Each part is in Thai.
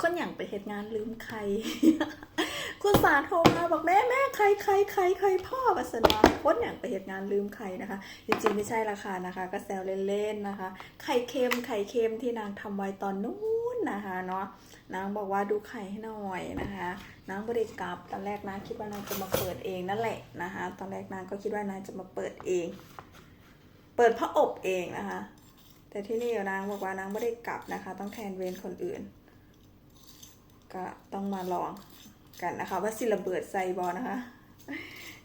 คนอย่างไปเหตุงานลืมใคร คุณสาโทรมาบอกแม่แม่ใครใครใครใครพ่อวัสนาคนอย่างไปเหตุงานลืมใครนะคะ จริงๆไม่ใช่ราคานะคะ ก็แซวเล่นๆนะคะ ไข่เค็มไข่เค็มที่นางทำไว้ตอนนู้นนะคะเนาะนางบอกว่าดูไข่ให้หน่อยนะคะนางบริกรับตอนแรกนางคิดว่านางจะมาเปิดเองนั่นแหละนะคะ ตอนแรกนางก็คิดว่านางจะมาเปิดเอง เปิดพระอบเองนะคะ แต่ที่นี่นางบอกว่านางไม่ได้กลับนะคะ ต้องแทนเวรคนอื่น ก็ต้องมาลองกันนะคะ ว่าสิระเบิดใส่บอนะคะ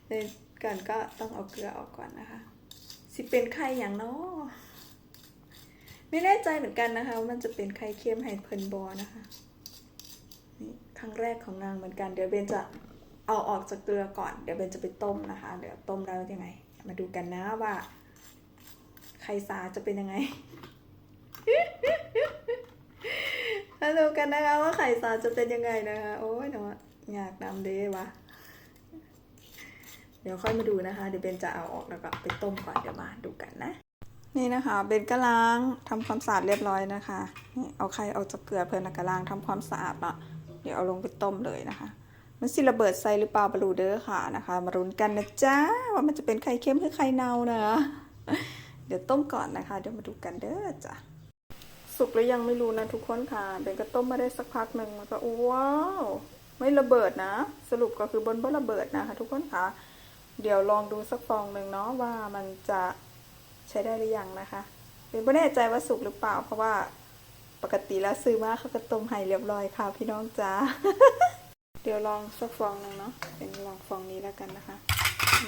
ในก่อนก็ต้องเอาเกลือออกก่อนนะคะ สิเป็นไข่อย่างเนาะไม่แน่ใจเหมือนกันนะคะว่ามันจะเป็นไข่เค็มไฮเพินบอนะคะนี่ครั้งแรกของนางเหมือนกัน เดี๋ยวเบนจะเอาออกจากเกลือก่อน เดี๋ยวเบนจะไปต้มนะคะ เดี๋ยวต้มแล้วยังไง มาดูกันนะว่าไข่สาจะเป็นยังไง มาดูกันนะคะว่าไข่สาจะเป็นยังไงนะคะ โอ้ยเนาะอยากนำเด้วะ เดี๋ยวค่อยมาดูนะคะ เดี๋ยวเบนจะเอาออกแล้วก็ไปต้มก่อนเดี๋ยวมาดูกันนะ นี่นะคะเบนก็ล้างทำความสะอาดเรียบร้อยนะคะ นี่เอาไข่ออกจากเกลือเพื่อนแล้วก็ล้างทำความสะอาดเนาะเดี๋ยวเอาลงไปต้มเลยนะคะ มันสิระเบิดใส่หรือเปล่าบรูเดอร์ค่ะนะคะ มารุนกันนะจ๊ะว่ามันจะเป็นไข่เค็มหรือไข่เน่านะ เดี๋ยวต้มก่อนนะคะ เดี๋ยวมาดูกันเด้อจ้ะ สุกหรือยังไม่รู้นะทุกคนค่ะเบนก็ต้มมาได้สักพักหนึ่งมันก็ว้าวไม่ระเบิดนะ สรุปก็คือบนบ่ระเบิดนะคะ ทุกคนค่ะ เดี๋ยวลองดูสักฟองหนึ่งเนาะว่ามันจะใช้ได้หรือยังนะคะเบนไม่แน่ใจว่าสุกหรือเปล่า เพราะว่าปกติแล้วซื้อมาเขาก็ต้มให้เรียบร้อยค่ะ พี่น้องจ้าเดี๋ยวลองสักฟองหนึ่งเนาะเป็นลองฟองนี้แล้วกันนะคะ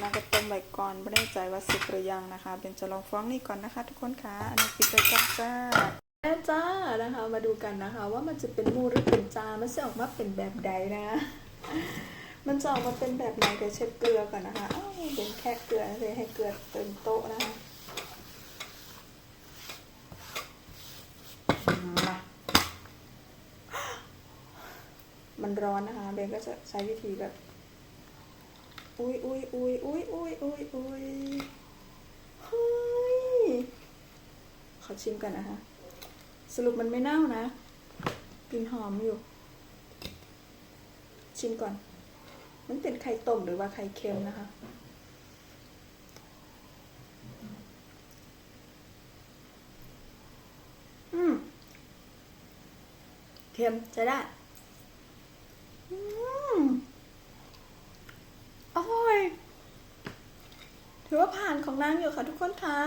น่าก็ต้มไว้ก่อนไม่แน่ใจว่าสุกหรือยังนะคะ เป็นจะลองฟองนี้ก่อนนะคะ ทุกคนค่ะอันนี้ปิดไปก่อนจ้า แม่จ้านะคะ มาดูกันนะคะ ว่ามันจะเป็นมูหรือเป็นจามันจะออกมาเป็นแบบใดนะ มันจะออกมาเป็นแบบไหนเดี๋ยวเช็ดเกลือก่อนนะคะอ้าวเป็นแค่เกลือเลยให้เกลือเต็มโต๊ะนะคะมามันร้อนนะคะเบนก็จะใช้วิธีแบบอุ้ยอุ้ยอุ้ยอุ้ยอุ้ยอุ้ยอุ้ยเฮ้ยขอชิมกันนะคะ สรุปมันไม่เน่านะกลิ่นหอมอยู่ ชิมก่อน มันเป็นไข่ต้มหรือว่าไข่เค็มนะคะ อืม เค็มจะได้ อืมอร่อย ถือว่าผ่านของนางอยู่ค่ะทุกคนคะ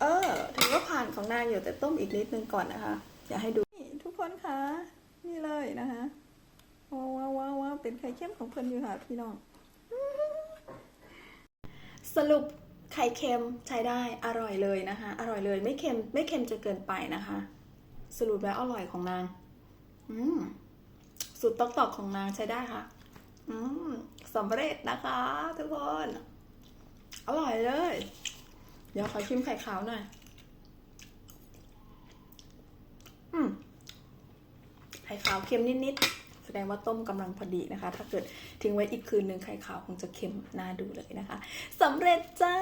เออ ถือว่าผ่านของนางอยู่แต่ต้มอีกนิดนึงก่อนนะคะ อย่าให้ดูนี่ทุกคนคะ นี่เลยนะคะว้าวว้าวว้าวเป็นไข่เค็มของเพิ่นอยู่ค่ะพี่น้อง สรุปไข่เค็มใช้ได้อร่อยเลยนะคะ อร่อยเลยไม่เค็มไม่เค็มจนเกินไปนะคะ สรุปแล้วอร่อยของนาง อืมสูตรตอกตอกของนางใช้ได้ค่ะ อืมสำเร็จนะคะ ทุกคน อร่อยเลย เดี๋ยวขอชิมไข่ขาวหน่อย อืม ไข่ขาวเค็มนิดๆ แสดงว่าต้มกำลังพอดีนะคะ ถ้าเกิดทิ้งไว้อีกคืนหนึ่งไข่ขาวคงจะเค็มน่าดูเลยนะคะสำเร็จจ้า